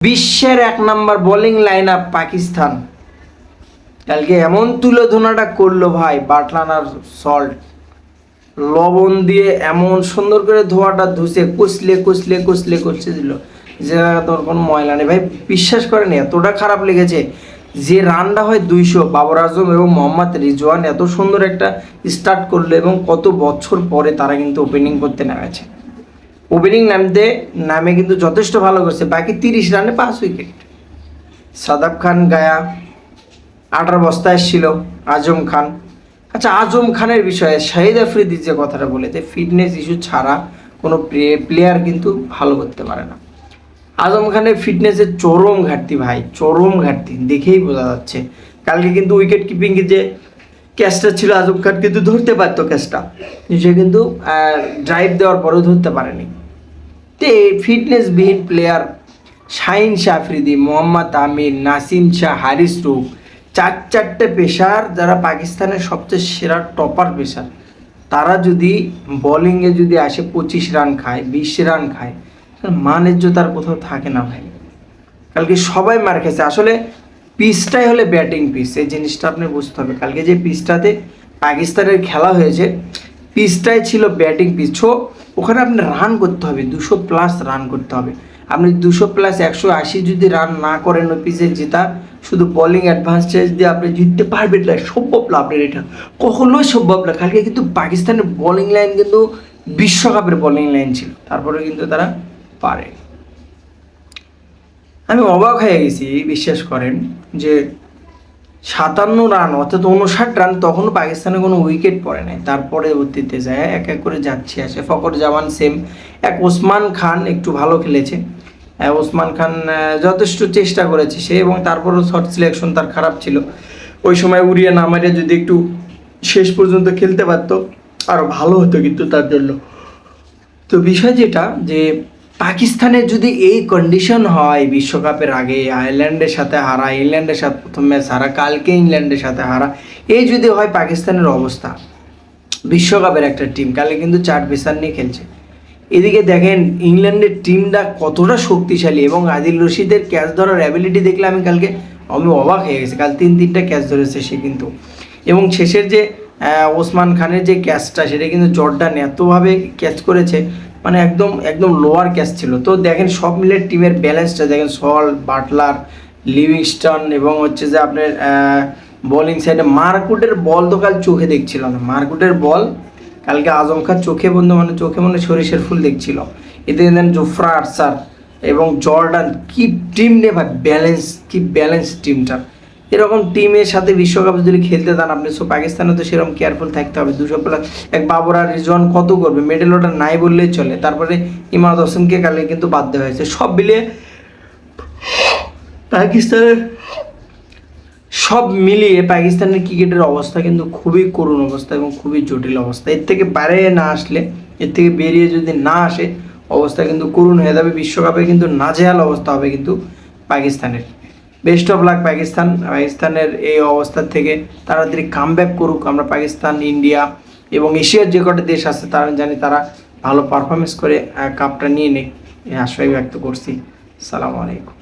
বিশ্বের এক নম্বর বোলিং লাইন আপ পাকিস্তান। কালকে এমন তুলোধনাটা করল ভাই বাটলানার সল্ট লবণ দিয়ে এমন সুন্দর করে ধোয়াটা ধুসে কুচলে কুচলে কুচলে কুচলে দিল। যে তোর কোনো ময়লা নেই। ভাই, বিশ্বাস করেন এতটা খারাপ লেগেছে যে রানটা হয় দুইশো। বাবর আজম এবং মোহাম্মদ রিজওয়ান এত সুন্দর একটা স্টার্ট করল এবং কত বছর পরে তারা কিন্তু ওপেনিং করতে নেমেছে। ওপেনিং নামতে নামে কিন্তু যথেষ্ট ভালো করছে। বাকি তিরিশ রানে পাঁচ উইকেট সাদাব খান, গায়া, আঠারো বস্তায় এসেছিল, আজম খান। আচ্ছা আজম খানের বিষয়ে শাহিদ আফ্রিদি যে কথাটা বলেছে ফিটনেস ইস্যু ছাড়া কোনো প্লেয়ার কিন্তু ভালো করতে পারে না। আজম খানের ফিটনেসের চরম ঘাটতি ভাই, চরম ঘাটতি, দেখেই বোঝা যাচ্ছে। কালকে কিন্তু উইকেট কিপিং যে ক্যাচটা ছিল আজম খান কিন্তু ধরতে পারতো ক্যাচটা সে কিন্তু ড্রাইভ দেওয়ার পরেও ধরতে পারেনি। ফিটনেসবিহীন প্লেয়ার শাহিন শাহ আফ্রিদি মোহাম্মদ আমির, নাসিম শাহ, হারিস রুফ চার চারটে পেশার যারা পাকিস্তানের সবচেয়ে সেরা টপার পেশার, তারা যদি বোলিংয়ে যদি আসে পঁচিশ রান খায়, বিশ রান খায় মানের তার কোথাও থাকে না ভাই। কালকে সবাই মার খেয়েছে। আসলে পিচটাই হলে ব্যাটিং পিচ এই জিনিসটা আপনি বুঝতে হবে। কালকে যে পিচটাতে পাকিস্তানের খেলা হয়েছে পিচটাই ছিল ব্যাটিং পিচ সো ওখানে আপনি রান করতে হবে, দুশো প্লাস রান করতে হবে। আপনি দুশো প্লাস একশো আশি যদি রান না করেন ওই পিচে জেতা, শুধু বোলিং অ্যাডভান্টেজ দিয়ে আপনি জিততে পারবেন না, সম্ভব না আপনার এটা। কখনোই সম্ভব না, কালকে কিন্তু পাকিস্তানের বোলিং লাইন কিন্তু বিশ্বকাপের বোলিং লাইন ছিল। তারপরে কিন্তু তারা পারে আমি অবাক হয়ে গেছি, বিশ্বাস করেন যে সাতান্ন রান অর্থাৎ উনষাট রান তখনও পাকিস্তানে কোনো উইকেট পড়ে নাই। তারপরে অতীতে যায় এক এক করে যাচ্ছে। আসে ফকর জামান সেম এক ওসমান খান একটু ভালো খেলেছে। আহ, ওসমান খান যথেষ্ট চেষ্টা করেছে সে এবং তারপরও শর্ট সিলেকশন তার খারাপ ছিল। ওই সময় উড়িয়া না মারিয়ে যদি একটু শেষ পর্যন্ত খেলতে পারতো আরও ভালো হতো কিন্তু তার জন্য। তো বিষয় যেটা যে পাকিস্তানের যদি এই কন্ডিশন হয় বিশ্বকাপের আগে আয়ারল্যান্ডের সাথে হারা ইংল্যান্ডের সাথে প্রথম ম্যাচ হারা, কালকে ইংল্যান্ডের সাথে হারা, এই যদি হয় পাকিস্তানের অবস্থা, বিশ্বকাপের একটা টিম কালকে কিন্তু চার পেসার নিয়ে খেলছে। এদিকে দেখেন ইংল্যান্ডের টিমটা কতটা শক্তিশালী এবং আদিল রশিদের ক্যাচ ধরার অ্যাবিলিটি দেখলে আমি কালকে, আমি অবাক হয়ে গেছি। কাল তিন তিনটা ক্যাচ ধরেছে সে কিন্তু। এবং শেষের যে ওসমান খানের যে ক্যাচটা সেটা কিন্তু জর্ডান এতভাবে ক্যাচ করেছে মানে একদম একদম লোয়ার ক্যাচ ছিল। তো দেখেন সব মিলে টিমের ব্যালেন্সটা দেখেন সল বাটলার লিভিংস্টন এবং হচ্ছে যে আপনার বোলিং সাইডে মার্কুটের বল তো কাল চোখে দেখছিল না। মার্কুটের বল কালকে আজম খান চোখে বন্ধু মানে চোখে মনে সরিষার ফুল দেখছিল। এতে দেন জোফরা আরসার এবং জর্ডান কি টিম রে ভাই ব্যালেন্স কি ব্যালেন্স টিমটা এরকম টিমের সাথে বিশ্বকাপ যদি খেলতে দেন আপনি সো পাকিস্তানে তো সেরকম কেয়ারফুল থাকতে হবে। দুশো প্লাস এক বাবর আর রিজওয়ান কত করবে? মেডেল ওটা নাই বললেই চলে। তারপরে ইমাদ হোসেনকে কালকে কিন্তু বাদ দেওয়া হয়েছে। সব মিলিয়ে পাকিস্তানের, সব মিলিয়ে পাকিস্তানের ক্রিকেটের অবস্থা কিন্তু খুবই করুণ অবস্থা এবং খুবই জটিল অবস্থা। এর থেকে বাইরে না আসলে, এর থেকে বেরিয়ে যদি না আসে, অবস্থা কিন্তু করুণ হয়ে যাবে। বিশ্বকাপে কিন্তু নাজেহাল অবস্থা হবে কিন্তু পাকিস্তানের। বেস্ট অফ লাক পাকিস্তান পাকিস্তানের এই অবস্থার থেকে তাড়াতাড়ি কাম ব্যাক করুক আমরা পাকিস্তান ইন্ডিয়া এবং এশিয়ার যে কটা দেশ আছে তারা জানি তারা ভালো পারফরমেন্স করে কাপটা নিয়ে নেই আশাই ব্যক্ত করছি। সালামু আলাইকুম।